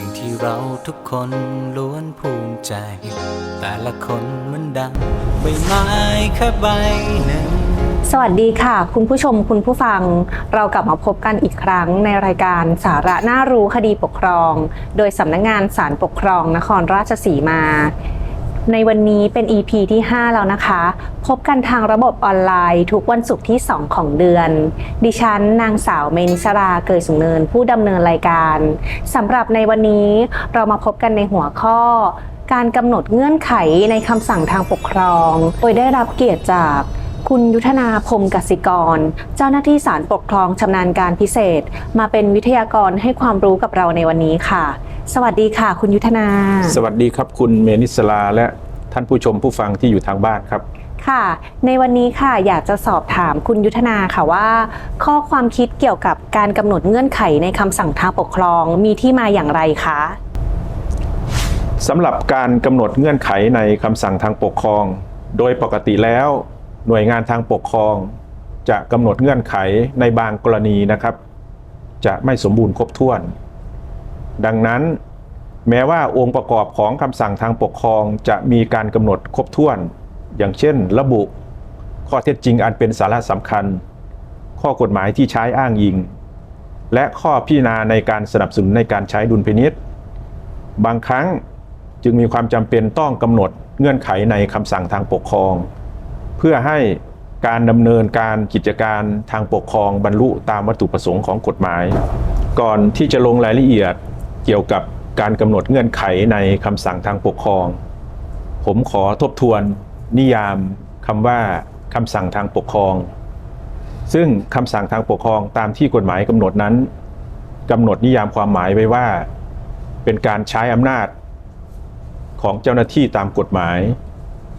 ิ่งที่เราทุกคนล้วนภูมิใจ แต่ละคนเหมันดังใบไม้แค่ใบหนึ่ง สวัสดีค่ะ คุณผู้ชมคุณผู้ฟัง เรากลับมาพบกันอีกครั้งในรายการสาระน่ารู้คดีปกครอง โดยสำนักงงานศาลปกครองนครราชสีมา ในวันนี้เป็น EP ที่ 5 แล้วนะคะ พบกันทางระบบออนไลน์ ทุกวันศุกร์ที่ 2 ของเดือน ดิฉันนางสาวเมนิสราเกยสุงเนินผู้ดำเนินรายการสำหรับในวันนี้เรามาพบกันในหัวข้อ การกำหนดเงื่อนไขในคำสั่งทางปกครอง โดยได้รับเกียรติจากคุณยุทธนาพรมกสิกร เจ้าหน้าที่ศาลปกครองชำนาญการพิเศษ มาเป็นวิทยากรให้ความรู้กับเราในวันนี้ค่ะ สวัสดีค่ะ คุณยุทธนา สวัสดีครับคุณเมนิสลาและท่านผู้ชมผู้ฟังที่อยู่ทางบ้านครับค่ะ ในวันนี้ค่ะอยากจะสอบถามคุณยุทธนาค่ะว่า ข้อความคิดเกี่ยวกับการกำหนดเงื่อนไขในคำสั่งทางปกครองมีที่มาอย่างไรคะสำหรับการกำหนดเงื่อนไขในคำสั่งทางปกครอง โดยปกติแล้ว หน่วยงานทางปกครอง จะกำหนดเงื่อนไขในบางกรณีนะครับ จะไม่สมบูรณ์ครบถ้วน ดังนั้นแม้ว่าองค์ประกอบของคำสั่งทางปกครองจะมีการกำหนดครบถ้วน อย่างเช่น ระบุ ข้อเท็จจริงอันเป็นสาระสำคัญ ข้อกฎหมายที่ใช้อ้างอิง และข้อพิจารณาในการสนับสนุนในการใช้ดุลพินิษบางครั้งจึงมีความจำเป็นต้องกำหนดเงื่อนไขในคำสั่งทางปกครอง เพื่อให้การดำเนินการกิจการทางปกครองบรรลุตามวัตถุประสงค์ของกฎหมาย ก่อนที่จะลงรายละเอียด เกี่ยวกับการกำหนดเงื่อนไขในคำสั่งทางปกครอง ผมขอทบทวนนิยามคำว่าคำสั่งทางปกครอง ซึ่งคำสั่งทางปกครองตามที่กฎหมายกำหนดนั้นกำหนดนิยามความหมายไว้ว่า เป็นการใช้อำนาจ ของเจ้าหน้าที่ตามกฎหมาย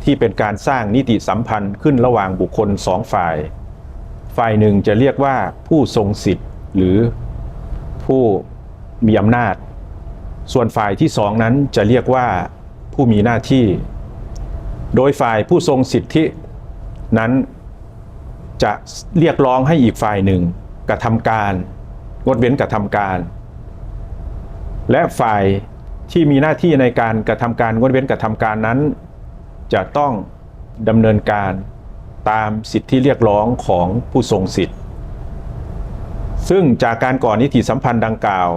ที่เป็นการสร้างนิติสัมพันธ์ขึ้นระหว่างบุคคลสองฝ่าย ฝ่ายหนึ่งจะเรียกว่าผู้ทรงสิทธิ์หรือผู้มีอำนาจ ส่วนฝ่ายที่สองนั้นจะเรียกว่าผู้มีหน้าที่ โดยฝ่ายผู้ทรงสิทธินั้นจะเรียกร้องให้อีกฝ่ายหนึ่งกระทำการ งดเว้นกระทำการ และฝ่ายที่มีหน้าที่ในการกระทำการงดเว้นกระทำการนั้น จะต้องดำเนินการตามสิทธิเรียกร้องของผู้ทรงสิทธิ์ ซึ่งจากการก่อนิติสัมพันธ์ดังกล่าว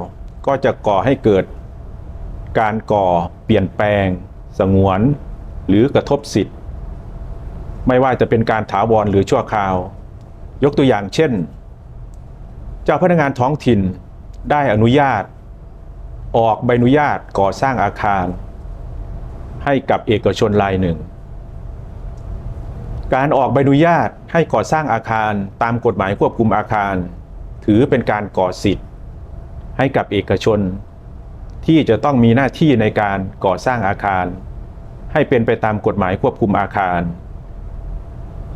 ก็จะก่อให้เกิด การก่อเปลี่ยนแปลง สงวน หรือกระทบสิทธิ์ ไม่ว่าจะเป็นการถาวรหรือชั่วคราว ยกตัวอย่างเช่น เจ้าพนักงานท้องถิ่นได้อนุญาต ออกใบอนุญาตก่อสร้างอาคาร ให้กับเอกชนรายหนึ่ง การออกใบอนุญาตให้ก่อสร้างอาคารตามกฎหมายควบคุมอาคาร ถือเป็นการก่อสิทธิ์ ให้กับเอกชน ที่จะต้องมีหน้าที่ในการก่อสร้างอาคาร ให้เป็นไปตามกฎหมายควบคุมอาคาร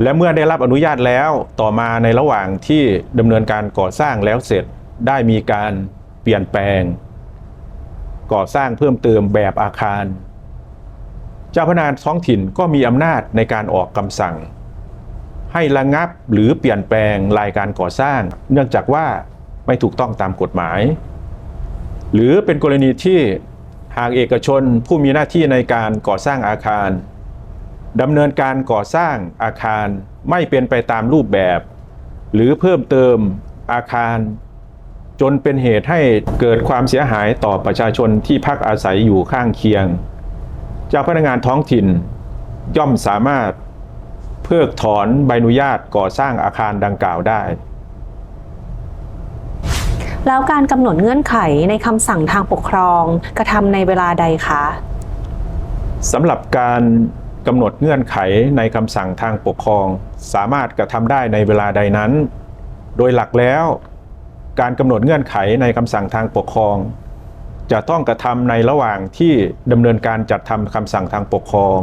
และเมื่อได้รับอนุญาตแล้วต่อมาในระหว่างที่ดำเนินการก่อสร้างแล้วเสร็จได้มีการเปลี่ยนแปลง ก่อสร้างเพิ่มเติมแบบอาคาร เจ้าพนักงานท้องถิ่นก็มีอำนาจในการออกคำสั่ง ให้ระงับหรือเปลี่ยนแปลงรายการก่อสร้าง เนื่องจากว่าไม่ถูกต้องตามกฎหมาย หรือเป็นกรณีที่หากเอกชนผู้มีหน้าที่ในการก่อสร้างอาคารดำเนินการก่อสร้างอาคารไม่เป็นไปตามรูปแบบ หรือเพิ่มเติมอาคาร จนเป็นเหตุให้เกิดความเสียหายต่อประชาชนที่พักอาศัยอยู่ข้างเคียง เจ้าพนักงานท้องถิ่น ย่อมสามารถเพิกถอนใบอนุญาตก่อสร้างอาคารดังกล่าวได้ แล้วการกำหนดเงื่อนไขในคำสั่งทางปกครองกระทำในเวลาใดคะสำหรับการกำหนดเงื่อนไขในคำสั่งทางปกครอง สามารถกระทำได้ในเวลาใดนั้น โดยหลักแล้ว การกำหนดเงื่อนไขในคำสั่งทางปกครอง จะต้องกระทำในระหว่างที่ดำเนินการจัดทำคำสั่งทางปกครอง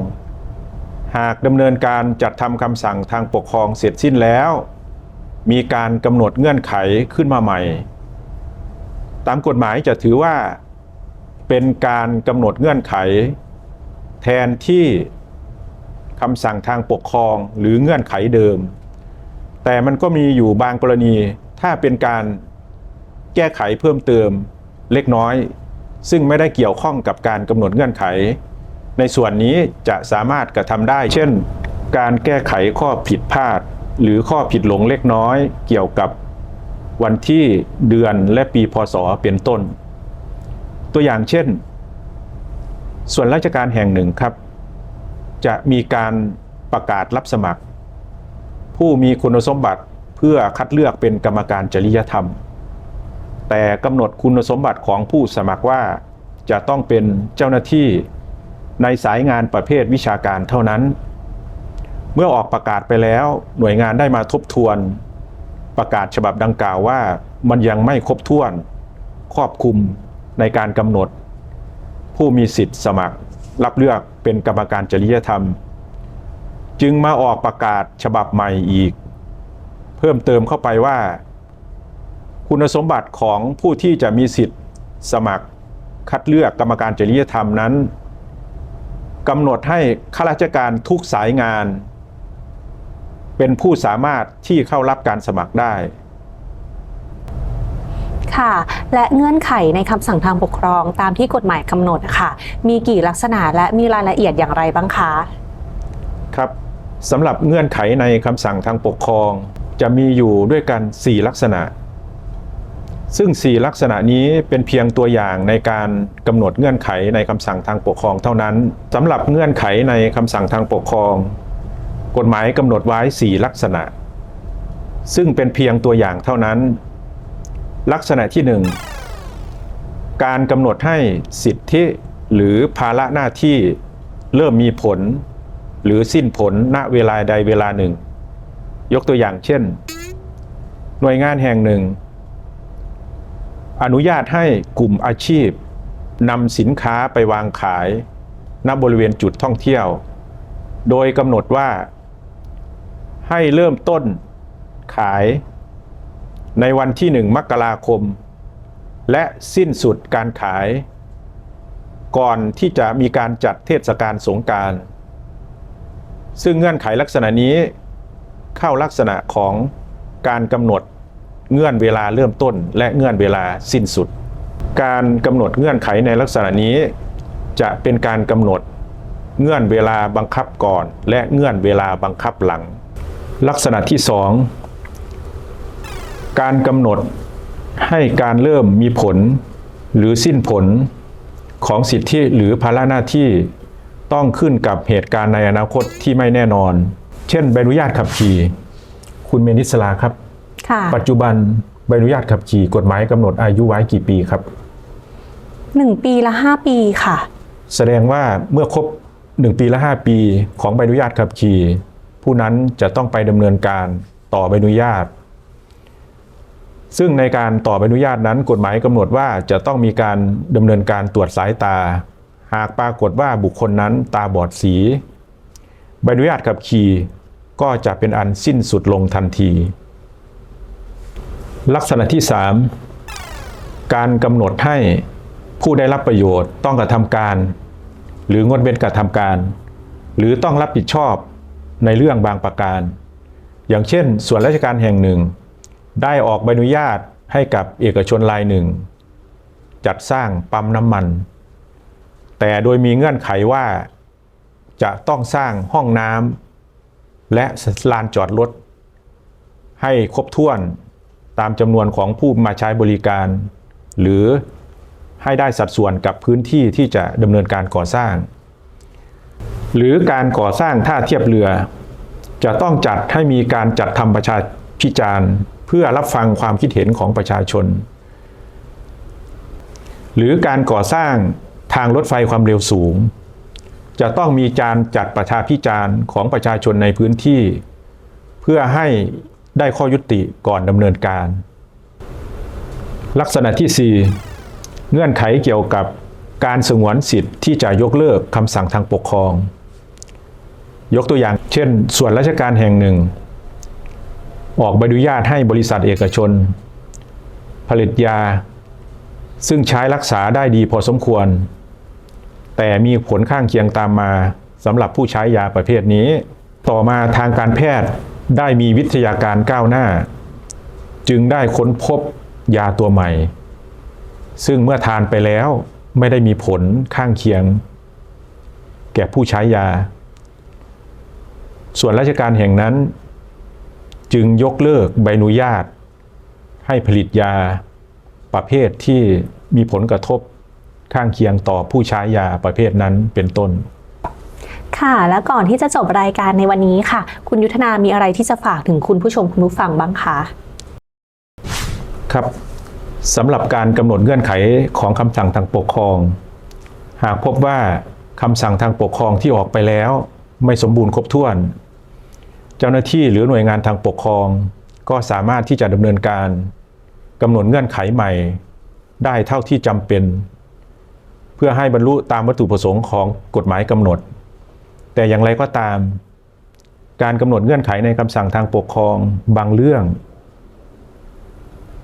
หากดำเนินการจัดทำคำสั่งทางปกครองเสร็จสิ้นแล้ว มีการกำหนดเงื่อนไขขึ้นมาใหม่ ตามกฎหมายจะถือว่าเป็นการกำหนดเงื่อนไข แทนที่คำสั่งทางปกครองหรือเงื่อนไขเดิม แต่มันก็มีอยู่บางกรณีถ้าเป็นการแก้ไขเพิ่มเติมเล็กน้อย ซึ่งไม่ได้เกี่ยวข้องกับการกำหนดเงื่อนไข ในส่วนนี้จะสามารถกระทำได้ เช่น การแก้ไขข้อผิดพลาด หรือข้อผิดหลงเล็กน้อย เกี่ยวกับ วันที่เดือนและปีพศเป็นต้น ตัวอย่างเช่น ส่วนราชการแห่งหนึ่งครับ จะมีการประกาศรับสมัคร ผู้มีคุณสมบัติเพื่อคัดเลือกเป็นกรรมการจริยธรรม แต่กำหนดคุณสมบัติของผู้สมัครว่าจะต้องเป็นเจ้าหน้าที่ในสายงานประเภทวิชาการเท่านั้น เมื่อออกประกาศไปแล้วหน่วยงานได้มาทบทวน ประกาศฉบับดังกล่าวว่ามันยังไม่ครบถ้วนครอบคลุมในการกำหนด ผู้มีสิทธิ์สมัคร รับเลือกเป็นกรรมการจริยธรรม จึงมาออกประกาศฉบับใหม่อีก เพิ่มเติมเข้าไปว่า คุณสมบัติของผู้ที่จะมีสิทธิ์สมัครคัดเลือกกรรมการจริยธรรมนั้นกำหนดให้ข้าราชการทุกสายงาน เป็นผู้สามารถที่เข้ารับการสมัครได้ ค่ะ และเงื่อนไขในคำสั่งทางปกครองตามที่กฎหมายกำหนดค่ะมีกี่ลักษณะและมีรายละเอียดอย่างไรบ้างคะครับสำหรับเงื่อนไขในคำสั่งทางปกครอง จะมีอยู่ด้วยกัน 4 ลักษณะ ซึ่ง 4 ลักษณะนี้เป็นเพียงตัวอย่างในการกำหนดเงื่อนไขในคำสั่งทางปกครองเท่านั้นสำหรับเงื่อนไขในคำสั่งทางปกครอง กฎหมายกำหนดไว้ 4 ลักษณะ ซึ่งเป็นเพียงตัวอย่างเท่านั้น ลักษณะที่ 1 การกำหนดให้สิทธิหรือภาระหน้าที่เริ่มมีผล หรือสิ้นผลณเวลาใดเวลาหนึ่ง ยกตัวอย่างเช่น หน่วยงานแห่งหนึ่ง อนุญาตให้กลุ่มอาชีพนำสินค้าไปวางขายณบริเวณจุดท่องเที่ยว โดยกำหนดว่า ให้เริ่มต้นขายในวันที่หนึ่งมกราคม และสิ้นสุดการขาย ก่อนที่จะมีการจัดเทศกาลสงการ ซึ่งเงื่อนไขลักษณะนี้เข้าลักษณะของการกำหนดเงื่อนเวลาเริ่มต้น และเงื่อนเวลาสิ้นสุด การกำหนดเงื่อนไขในลักษณะนี้ จะเป็นการกำหนดเงื่อนเวลาบังคับก่อน และเงื่อนเวลาบังคับหลัง ลักษณะที่สองการกำหนดให้การเริ่มมีผลหรือสิ้นผลของสิทธิหรือภาระหน้าที่ต้องขึ้นกับเหตุการณ์ในอนาคตที่ไม่แน่นอน เช่นใบอนุญาตขับขี่ คุณเมนิสลาครับค่ะปัจจุบันใบอนุญาตขับขี่กฎหมายกำหนดอายุไว้กี่ปีครับ 1 ปีละ 5 ปีค่ะ แสดงว่าเมื่อครบ 1 ปีละ 5 ปีของใบอนุญาตขับขี่ ผู้นั้นจะต้องไปดำเนินการต่อใบอนุญาต ซึ่งในการต่อใบอนุญาตนั้นกฎหมายกำหนดว่าจะต้องมีการดำเนินการตรวจสายตา หากปรากฏว่าบุคคลนั้นตาบอดสี ใบอนุญาตขับขี่ก็จะเป็นอันสิ้นสุดลงทันที ลักษณะที่ 3 การกำหนดให้ผู้ได้รับประโยชน์ต้องกระทำการ หรืองดเว้นกระทำการ หรือต้องรับผิดชอบ ในเรื่องบางประการ อย่างเช่น ส่วนราชการแห่งหนึ่ง ได้ออกใบอนุญาตให้กับเอกชนรายหนึ่ง จัดสร้างปั๊มน้ำมัน แต่โดยมีเงื่อนไขว่าจะต้องสร้างห้องน้ำและลานจอดรถให้ครบถ้วนตามจำนวนของผู้มาใช้บริการ หรือให้ได้สัดส่วนกับพื้นที่ที่จะดำเนินการก่อสร้าง หรือการก่อสร้างท่าเทียบเรือ จะต้องจัดให้มีการจัดทำประชาพิจารณ์ เพื่อรับฟังความคิดเห็นของประชาชน หรือการก่อสร้างทางรถไฟความเร็วสูง จะต้องมีการจัดประชาพิจารณ์ของประชาชนในพื้นที่ เพื่อให้ได้ข้อยุติก่อนดำเนินการ ลักษณะที่ 4 เงื่อนไขเกี่ยวกับ การสงวนสิทธิ์ที่จะยกเลิกคำสั่งทางปกครอง ยกตัวอย่าง เช่น ส่วนราชการแห่งหนึ่ง ออกใบอนุญาตให้บริษัทเอกชน ผลิตยา ซึ่งใช้รักษาได้ดีพอสมควร แต่มีผลข้างเคียงตามมาสำหรับผู้ใช้ยาประเภทนี้ ต่อมาทางการแพทย์ได้มีวิทยาการก้าวหน้า จึงได้ค้นพบยาตัวใหม่ ซึ่งเมื่อทานไปแล้ว ไม่ได้มีผลข้างเคียง แก่ผู้ใช้ยา ส่วนราชการแห่งนั้น จึงยกเลิกใบอนุญาต ให้ผลิตยาประเภทที่มีผลกระทบข้างเคียงต่อผู้ใช้ยาประเภทนั้นเป็นต้น ค่ะ แล้วก่อนที่จะจบรายการในวันนี้ค่ะ คุณยุทธนามีอะไรที่จะฝากถึงคุณผู้ชมคุณผู้ฟังบ้างคะ ครับ สำหรับการกำหนดเงื่อนไขของคำสั่งทางปกครอง หากพบว่าคำสั่งทางปกครองที่ออกไปแล้ว ไม่สมบูรณ์ครบถ้วน เจ้าหน้าที่หรือหน่วยงานทางปกครอง ก็สามารถที่จะดำเนินการกำหนดเงื่อนไขใหม่ ได้เท่าที่จำเป็น เพื่อให้บรรลุตามวัตถุประสงค์ของกฎหมายกำหนด แต่อย่างไรก็ตาม การกำหนดเงื่อนไขในคำสั่งทางปกครองบางเรื่อง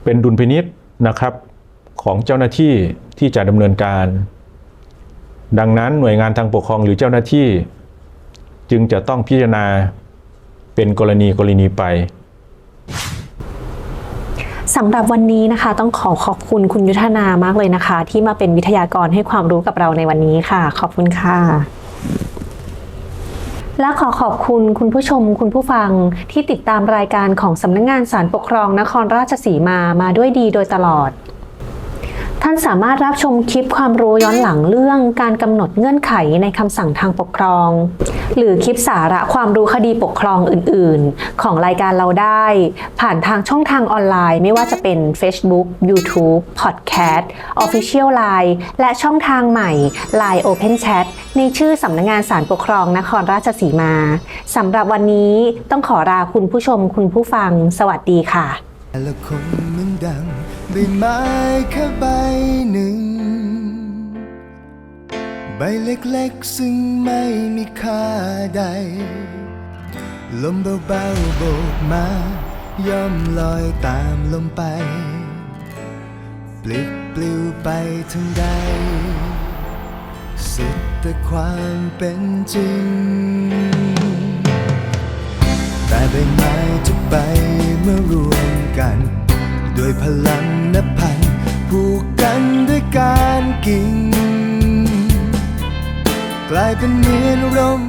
เป็นดุลพินิษ นะครับของเจ้าหน้าที่ที่จะดำเนินการ ดังนั้นหน่วยงานทางปกครองหรือเจ้าหน้าที่ จึงจะต้องพิจารณาเป็นกรณีกรณีไปสำหรับวันนี้นะคะต้องขอขอบคุณคุณยุทธนามากเลยนะคะ ที่มาเป็นวิทยากรให้ความรู้กับเราในวันนี้ค่ะ ขอบคุณค่ะ และขอขอบคุณคุณผู้ชมคุณผู้ฟังที่ติดตามรายการของสำนักงงานสารปกครองนครราชสีมามาด้วยดีโดยตลอด ท่านสามารถรับชมคลิปความรู้ย้อนหลังเรื่องการกำหนดเงื่อนไขในคำสั่งทางปกครอง หรือคลิปสาระความรู้คดีปกครองอื่น ๆ ของรายการเราได้ ผ่านทางช่องทางออนไลน์ ไม่ว่าจะเป็น Facebook YouTube Podcast Official Line และช่องทางใหม่ Line Open Chat ในชื่อสำนักงงานสารปกครองนครราชสีมาสำหรับวันนี้ต้องขอลาคุณผู้ชมคุณผู้ฟัง สวัสดีค่ะแต่ละคนมันดังใบไม้แค่ใบหนึ่ง ใบเล็กๆ ซึ่งไม่มีค่าใด ลมเบาๆโบกมา ย่อมลอยตามลมไป ปลิดปลิวไปทั้งใด สุด แต่ความเป็นจริง แต่ใบไม้ทุกใบเมื่อรวมกัน ด้วยพลังนับพันผูกกันด้วยการกิ่ง กลายเป็นเนื้อนร่ม